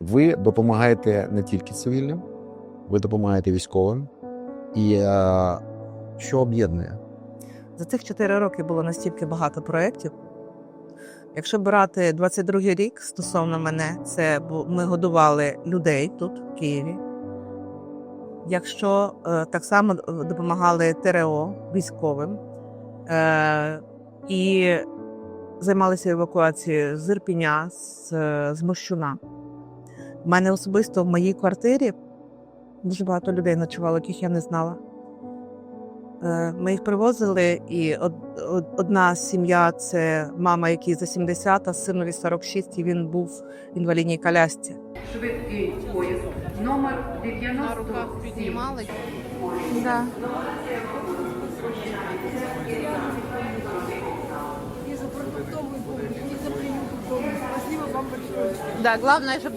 Ви допомагаєте не тільки цивільним, ви допомагаєте військовим. І е, що об'єднує? За цих 4 роки було настільки багато проєктів. Якщо брати 22-й рік стосовно мене, це ми годували людей тут, в Києві. Якщо е, так само е, допомагали ТРО військовим е, і займалися евакуацією з Ірпіня, з, е, з Мощуна. У мене особисто в моїй квартирі дуже багато людей ночувало, яких я не знала. Е, Ми їх привозили, і од- од- одна сім'я це мама, якій за 70, а синові 46, і він був в інвалідній колясці. Швидкий поїзд номер 97. Да. Да, главное, чтобы